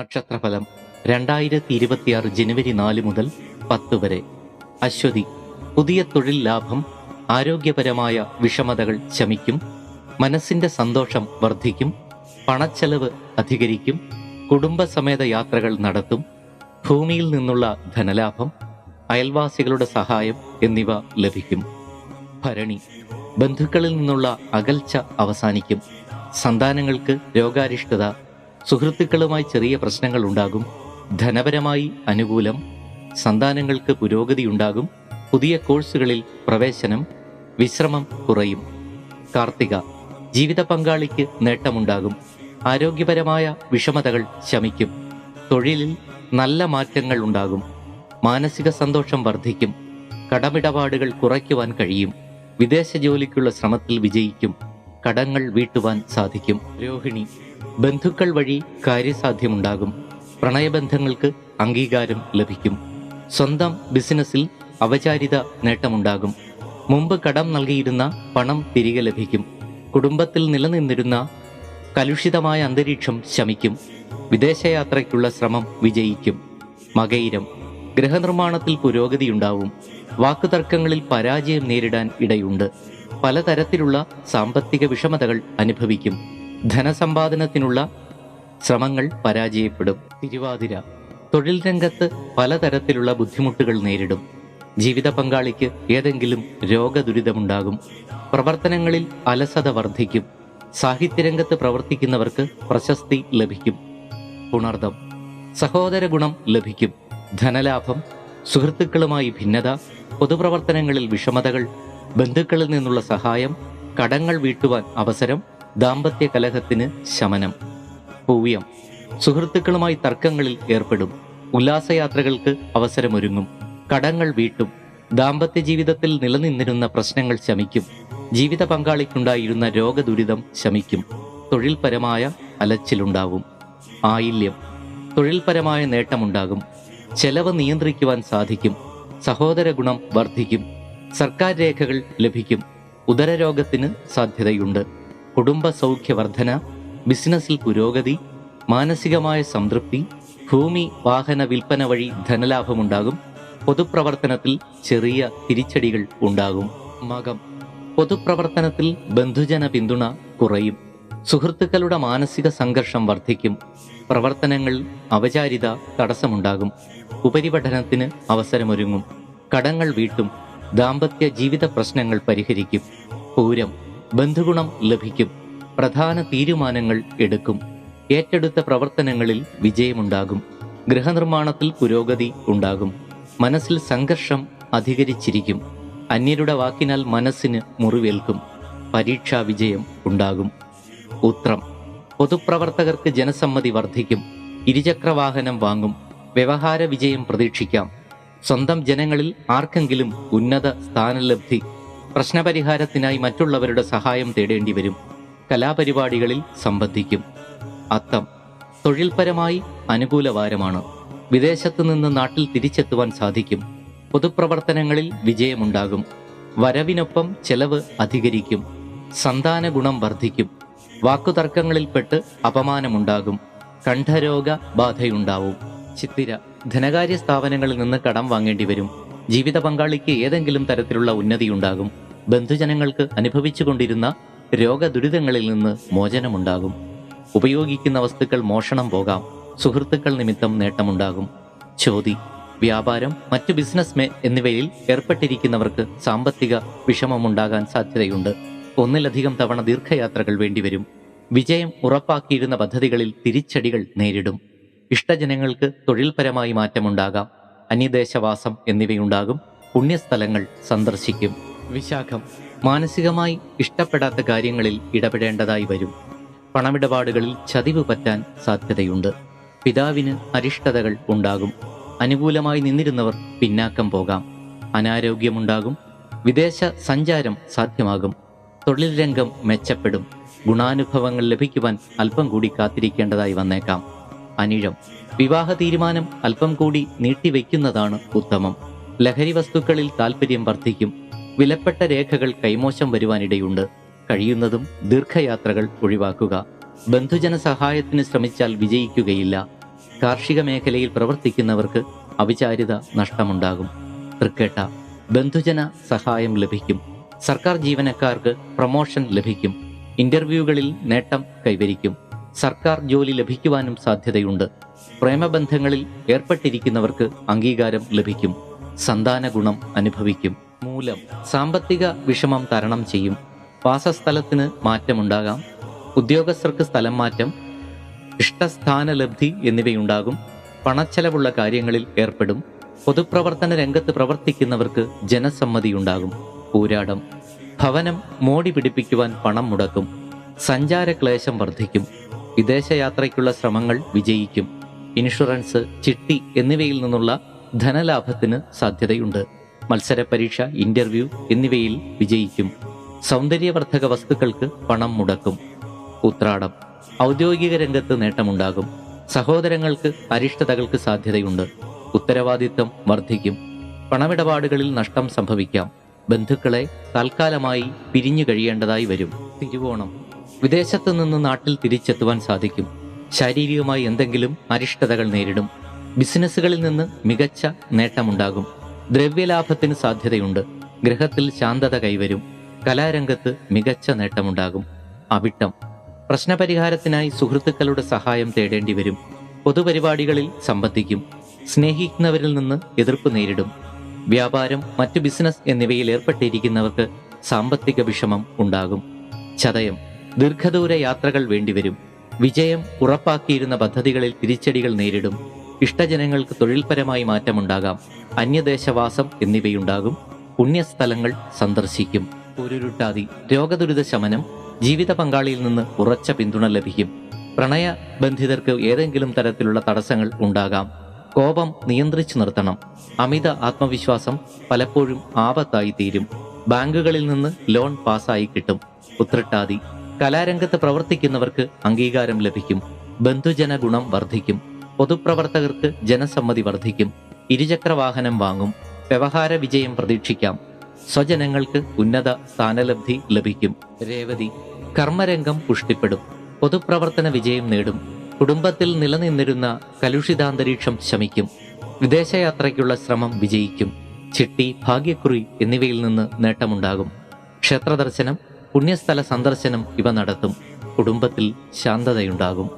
നക്ഷത്രഫലം രണ്ടായിരത്തി ഇരുപത്തിയാറ് ജനുവരി നാല് മുതൽ പത്ത് വരെ. അശ്വതി പുതിയ തൊഴിൽ ലാഭം ആരോഗ്യപരമായ വിഷമതകൾ ശമിക്കും മനസ്സിന്റെ സന്തോഷം വർദ്ധിക്കും പണച്ചെലവ് അധികരിക്കും കുടുംബസമേത യാത്രകൾ നടത്തും ഭൂമിയിൽ നിന്നുള്ള ധനലാഭം അയൽവാസികളുടെ സഹായം എന്നിവ ലഭിക്കും. ഭരണി ബന്ധുക്കളിൽ നിന്നുള്ള അകൽച്ച അവസാനിക്കും സന്താനങ്ങൾക്ക് രോഗാരിഷ്ടത സുഹൃത്തുക്കളുമായി ചെറിയ പ്രശ്നങ്ങൾ ഉണ്ടാകും ധനപരമായി അനുകൂലം. സന്താനങ്ങൾക്ക് പുരോഗതി ഉണ്ടാകും. പുതിയ കോഴ്സുകളിൽ പ്രവേശനം വിശ്രമം കുറയും. കാർത്തിക ജീവിത പങ്കാളിക്ക് നേട്ടമുണ്ടാകും. ആരോഗ്യപരമായ വിഷമതകൾ ശമിക്കും. തൊഴിലിൽ നല്ല മാറ്റങ്ങൾ ഉണ്ടാകും. മാനസിക സന്തോഷം വർദ്ധിക്കും. കടമിടപാടുകൾ കുറയ്ക്കുവാൻ കഴിയും. വിദേശ ജോലിക്കുള്ള ശ്രമത്തിൽ വിജയിക്കും. കടങ്ങൾ വീട്ടുവാൻ സാധിക്കും. രോഹിണി ബന്ധുക്കൾ വഴി കാര്യസാധ്യമുണ്ടാകും. പ്രണയബന്ധങ്ങൾക്ക് അംഗീകാരം ലഭിക്കും. സ്വന്തം ബിസിനസ്സിൽ അവചാരിത നേട്ടമുണ്ടാകും. മുമ്പ് കടം നൽകിയിരുന്ന പണം തിരികെ ലഭിക്കും. കുടുംബത്തിൽ നിലനിന്നിരുന്ന കലുഷിതമായ അന്തരീക്ഷം ശമിക്കും. വിദേശയാത്രയ്ക്കുള്ള ശ്രമം വിജയിക്കും. മകയിരം ഗൃഹനിർമ്മാണത്തിൽ പുരോഗതിയുണ്ടാവും. വാക്കുതർക്കങ്ങളിൽ പരാജയം നേരിടാൻ ഇടയുണ്ട്. പലതരത്തിലുള്ള സാമ്പത്തിക വിഷമതകൾ അനുഭവിക്കും. ധനസമ്പാദനത്തിനുള്ള ശ്രമങ്ങൾ പരാജയപ്പെടും. തിരുവാതിര. തൊഴിൽ രംഗത്ത് പലതരത്തിലുള്ള ബുദ്ധിമുട്ടുകൾ നേരിടും. ജീവിത പങ്കാളിക്ക് ഏതെങ്കിലും രോഗദുരിതമുണ്ടാകും. പ്രവർത്തനങ്ങളിൽ അലസത വർദ്ധിക്കും. സാഹിത്യരംഗത്ത് പ്രവർത്തിക്കുന്നവർക്ക് പ്രശസ്തി ലഭിക്കും. പുണർദം സഹോദര ഗുണം ലഭിക്കും. ധനലാഭം സുഹൃത്തുക്കളുമായി ഭിന്നത പൊതുപ്രവർത്തനങ്ങളിൽ വിഷമതകൾ ബന്ധുക്കളിൽ നിന്നുള്ള സഹായം കടങ്ങൾ വീട്ടുവാൻ അവസരം ദാമ്പത്യ കലഹത്തിന് ശമനം പൂവ്യം സുഹൃത്തുക്കളുമായി തർക്കങ്ങളിൽ ഏർപ്പെടും ഉല്ലാസയാത്രകൾക്ക് അവസരമൊരുങ്ങും കടങ്ങൾ വീട്ടും ദാമ്പത്യ ജീവിതത്തിൽ നിലനിന്നിരുന്ന പ്രശ്നങ്ങൾ ശമിക്കും ജീവിത പങ്കാളിക്കുണ്ടായിരുന്ന രോഗദുരിതം ശമിക്കും തൊഴിൽപരമായ അലച്ചിലുണ്ടാവും ആയില്യം തൊഴിൽപരമായ നേട്ടമുണ്ടാകും ചെലവ് നിയന്ത്രിക്കുവാൻ സാധിക്കും സഹോദര ഗുണം വർദ്ധിക്കും സർക്കാർ രേഖകൾ ലഭിക്കും. ഉദരരോഗത്തിന് സാധ്യതയുണ്ട്. കുടുംബ സൗഖ്യവർദ്ധന ബിസിനസ്സിൽ പുരോഗതി മാനസികമായ സംതൃപ്തി ഭൂമി വാഹന വിൽപ്പന വഴി ധനലാഭമുണ്ടാകും. പൊതുപ്രവർത്തനത്തിൽ ചെറിയ തിരിച്ചടികൾ ഉണ്ടാകും. മകം. പൊതുപ്രവർത്തനത്തിൽ ബന്ധുജന പിന്തുണ കുറയും. സുഹൃത്തുക്കളുടെ മാനസിക സംഘർഷം വർദ്ധിക്കും. പ്രവർത്തനങ്ങൾ അവചാരിത തടസ്സമുണ്ടാകും. ഉപരിപഠനത്തിന് അവസരമൊരുങ്ങും. കടങ്ങൾ വീട്ടും. ദാമ്പത്യ ജീവിത പ്രശ്നങ്ങൾ പരിഹരിക്കും. പൂരം ബന്ധുഗുണം ലഭിക്കും. പ്രധാന തീരുമാനങ്ങൾ എടുക്കും. ഏറ്റെടുത്ത പ്രവർത്തനങ്ങളിൽ വിജയമുണ്ടാകും. ഗൃഹനിർമ്മാണത്തിൽ പുരോഗതി ഉണ്ടാകും. മനസ്സിൽ സംഘർഷം അധികരിച്ചിരിക്കും. അന്യരുടെ വാക്കിനാൽ മനസ്സിന് മുറിവേൽക്കും. പരീക്ഷാ വിജയം ഉണ്ടാകും. ഉത്രം പൊതുപ്രവർത്തകർക്ക് ജനസമ്മതി വർദ്ധിക്കും. ഇരുചക്രവാഹനം വാങ്ങും. വ്യവഹാര വിജയം പ്രതീക്ഷിക്കാം. സ്വന്തം ജനങ്ങളിൽ ആർക്കെങ്കിലും ഉന്നത സ്ഥാനലബ്ധി പ്രശ്നപരിഹാരത്തിനായി മറ്റുള്ളവരുടെ സഹായം തേടേണ്ടി വരും. കലാപരിപാടികളിൽ സംബന്ധിക്കും. അത്തം തൊഴിൽപരമായി അനുകൂല വാരമാണ് വിദേശത്തു നിന്ന് നാട്ടിൽ തിരിച്ചെത്തുവാൻ സാധിക്കും. പൊതുപ്രവർത്തനങ്ങളിൽ വിജയമുണ്ടാകും. വരവിനൊപ്പം ചെലവ് അധികരിക്കും. സന്താന ഗുണം വർദ്ധിക്കും. വാക്കുതർക്കങ്ങളിൽപ്പെട്ട് അപമാനമുണ്ടാകും. കണ്ഠരോഗ ബാധയുണ്ടാവും ചിത്തിര ധനകാര്യ സ്ഥാപനങ്ങളിൽ നിന്ന് കടം വാങ്ങേണ്ടി വരും. ജീവിത പങ്കാളിക്ക് ഏതെങ്കിലും തരത്തിലുള്ള ഉന്നതിയുണ്ടാകും. ബന്ധുജനങ്ങൾക്ക് അനുഭവിച്ചുകൊണ്ടിരുന്ന രോഗദുരിതങ്ങളിൽ നിന്ന് മോചനമുണ്ടാകും. ഉപയോഗിക്കുന്ന വസ്തുക്കൾ മോഷണം പോകാം. സുഹൃത്തുക്കൾ നിമിത്തം നേട്ടമുണ്ടാകും. ചോതി വ്യാപാരം മറ്റു ബിസിനസ് മേ എന്നിവയിൽ ഏർപ്പെട്ടിരിക്കുന്നവർക്ക് സാമ്പത്തിക വിഷമമുണ്ടാകാൻ സാധ്യതയുണ്ട്. ഒന്നിലധികം തവണ ദീർഘയാത്രകൾ വേണ്ടിവരും. വിജയം ഉറപ്പാക്കിയിരുന്ന പദ്ധതികളിൽ തിരിച്ചടികൾ നേരിടും. ഇഷ്ടജനങ്ങൾക്ക് തൊഴിൽപരമായി മാറ്റമുണ്ടാകാം. അന്യദേശവാസം എന്നിവയുണ്ടാകും. പുണ്യസ്ഥലങ്ങൾ സന്ദർശിക്കും. വിശാഖം. മാനസികമായി ഇഷ്ടപ്പെടാത്ത കാര്യങ്ങളിൽ ഇടപെടേണ്ടതായി വരും. പണമിടപാടുകളിൽ ചതിവ് പറ്റാൻ സാധ്യതയുണ്ട്. പിതാവിന് അരിഷ്ടതകൾ ഉണ്ടാകും. അനുകൂലമായി നിന്നിരുന്നവർ പിന്നാക്കം പോകാം. അനാരോഗ്യമുണ്ടാകും. വിദേശ സഞ്ചാരം സാധ്യമാകും. തൊഴിൽ രംഗം മെച്ചപ്പെടും. ഗുണാനുഭവങ്ങൾ ലഭിക്കുവാൻ അല്പം കൂടി കാത്തിരിക്കേണ്ടതായി വന്നേക്കാം. അനിഴം. വിവാഹ തീരുമാനം അല്പം കൂടി നീട്ടിവെക്കുന്നതാണ് ഉത്തമം. ലഹരി വസ്തുക്കളിൽ താല്പര്യം വർദ്ധിക്കും. വിലപ്പെട്ട രേഖകൾ കൈമോശം വരുവാനിടയുണ്ട്. കഴിയുന്നതും ദീർഘയാത്രകൾ ഒഴിവാക്കുക. ബന്ധുജന സഹായത്തിന് ശ്രമിച്ചാൽ വിജയിക്കുകയില്ല. കാർഷിക മേഖലയിൽ പ്രവർത്തിക്കുന്നവർക്ക് അവിചാരിത നഷ്ടമുണ്ടാകും. തൃക്കേട്ട. ബന്ധുജന സഹായം ലഭിക്കും. സർക്കാർ ജീവനക്കാർക്ക് പ്രമോഷൻ ലഭിക്കും. ഇന്റർവ്യൂകളിൽ നേട്ടം കൈവരിക്കും. സർക്കാർ ജോലി ലഭിക്കുവാനും സാധ്യതയുണ്ട്. പ്രേമബന്ധങ്ങളിൽ ഏർപ്പെട്ടിരിക്കുന്നവർക്ക് അംഗീകാരം ലഭിക്കും. സന്താന ഗുണം അനുഭവിക്കും. മൂലം സാമ്പത്തിക വിഷമം തരണം ചെയ്യും. വാസസ്ഥലത്തിന് മാറ്റമുണ്ടാകാം. ഉദ്യോഗസ്ഥർക്ക് സ്ഥലം മാറ്റം ഇഷ്ടസ്ഥാന ഇഷ്ടസ്ഥാനലബ്ധി എന്നിവയുണ്ടാകും. പണച്ചെലവുള്ള കാര്യങ്ങളിൽ ഏർപ്പെടും. പൊതുപ്രവർത്തന രംഗത്ത് പ്രവർത്തിക്കുന്നവർക്ക് ജനസമ്മതിയുണ്ടാകും പൂരാടം. ഭവനം മോടി പിടിപ്പിക്കുവാൻ പണം മുടക്കും. സഞ്ചാരക്ലേശം വർദ്ധിക്കും. വിദേശയാത്രയ്ക്കുള്ള ശ്രമങ്ങൾ വിജയിക്കും. ഇൻഷുറൻസ് ചിട്ടി എന്നിവയിൽ നിന്നുള്ള ധനലാഭത്തിന് സാധ്യതയുണ്ട്. മത്സര പരീക്ഷ ഇന്റർവ്യൂ എന്നിവയിൽ വിജയിക്കും. സൗന്ദര്യവർദ്ധക വസ്തുക്കൾക്ക് പണം മുടക്കും. ഉത്രാടം. ഔദ്യോഗിക രംഗത്ത് നേട്ടമുണ്ടാകും. സഹോദരങ്ങൾക്ക് അരിഷ്ടതകൾക്ക് സാധ്യതയുണ്ട്. ഉത്തരവാദിത്തം വർദ്ധിക്കും. പണമിടപാടുകളിൽ നഷ്ടം സംഭവിക്കാം. ബന്ധുക്കളെ തൽക്കാലമായി പിരിഞ്ഞു കഴിയേണ്ടതായി വരും. തിരുവോണം വിദേശത്തു നിന്ന് നാട്ടിൽ തിരിച്ചെത്തുവാൻ സാധിക്കും. ശാരീരികമായി എന്തെങ്കിലും അരിഷ്ടതകൾ നേരിടും. ബിസിനസ്സുകളിൽ നിന്ന് മികച്ച നേട്ടമുണ്ടാകും. ദ്രവ്യലാഭത്തിന് സാധ്യതയുണ്ട്. ഗ്രഹത്തിൽ ശാന്തത കൈവരും. കലാരംഗത്ത് മികച്ച നേട്ടമുണ്ടാകും. അവിട്ടം. പ്രശ്നപരിഹാരത്തിനായി സുഹൃത്തുക്കളുടെ സഹായം തേടേണ്ടി വരും. പൊതുപരിപാടികളിൽ സംബന്ധിക്കും. സ്നേഹിക്കുന്നവരിൽ നിന്ന് എതിർപ്പ് നേരിടും. വ്യാപാരം മറ്റു ബിസിനസ് എന്നിവയിൽ ഏർപ്പെട്ടിരിക്കുന്നവർക്ക് സാമ്പത്തിക വിഷമം ഉണ്ടാകും. ചതയം. ദീർഘദൂര യാത്രകൾ വേണ്ടിവരും. വിജയം ഉറപ്പാക്കിയിരുന്ന പദ്ധതികളിൽ തിരിച്ചടികൾ നേരിടും. ഇഷ്ടജനങ്ങൾക്ക് തൊഴിൽപരമായി മാറ്റമുണ്ടാകാം. അന്യദേശവാസം എന്നിവയുണ്ടാകും. പുണ്യസ്ഥലങ്ങൾ സന്ദർശിക്കും. ഉരുരുട്ടാതി രോഗദുരിത ശമനം ജീവിത പങ്കാളിയിൽ നിന്ന് ഉറച്ച പിന്തുണ ലഭിക്കും. പ്രണയ പ്രണയബന്ധിതർക്ക് ഏതെങ്കിലും തരത്തിലുള്ള തടസ്സങ്ങൾ ഉണ്ടാകാം. കോപം നിയന്ത്രിച്ചു നിർത്തണം. അമിത ആത്മവിശ്വാസം പലപ്പോഴും ആപത്തായി തീരും. ബാങ്കുകളിൽ നിന്ന് ലോൺ പാസ്സായി കിട്ടും. ഉത്രട്ടാതി കലാരംഗത്ത് പ്രവർത്തിക്കുന്നവർക്ക് അംഗീകാരം ലഭിക്കും. ബന്ധുജന ഗുണം വർദ്ധിക്കും. പൊതുപ്രവർത്തകർക്ക് ജനസമ്മതി വർദ്ധിക്കും. ഇരുചക്ര വാഹനം വാങ്ങും. വ്യവഹാര വിജയം പ്രതീക്ഷിക്കാം. സ്വജനങ്ങൾക്ക് ഉന്നത സ്ഥാനലബ്ധി ലഭിക്കും. രേവതി കർമ്മരംഗം പുഷ്ടിപ്പെടും. പൊതുപ്രവർത്തന വിജയം നേടും. കുടുംബത്തിൽ നിലനിന്നിരുന്ന കലുഷിതാന്തരീക്ഷം ശമിക്കും. വിദേശയാത്രയ്ക്കുള്ള ശ്രമം വിജയിക്കും. ചിട്ടി ഭാഗ്യക്കുറി എന്നിവയിൽ നിന്ന് നേട്ടമുണ്ടാകും. ക്ഷേത്രദർശനം പുണ്യസ്ഥല സന്ദർശനം ഇവ നടത്തും. കുടുംബത്തിൽ ശാന്തതയുണ്ടാകും.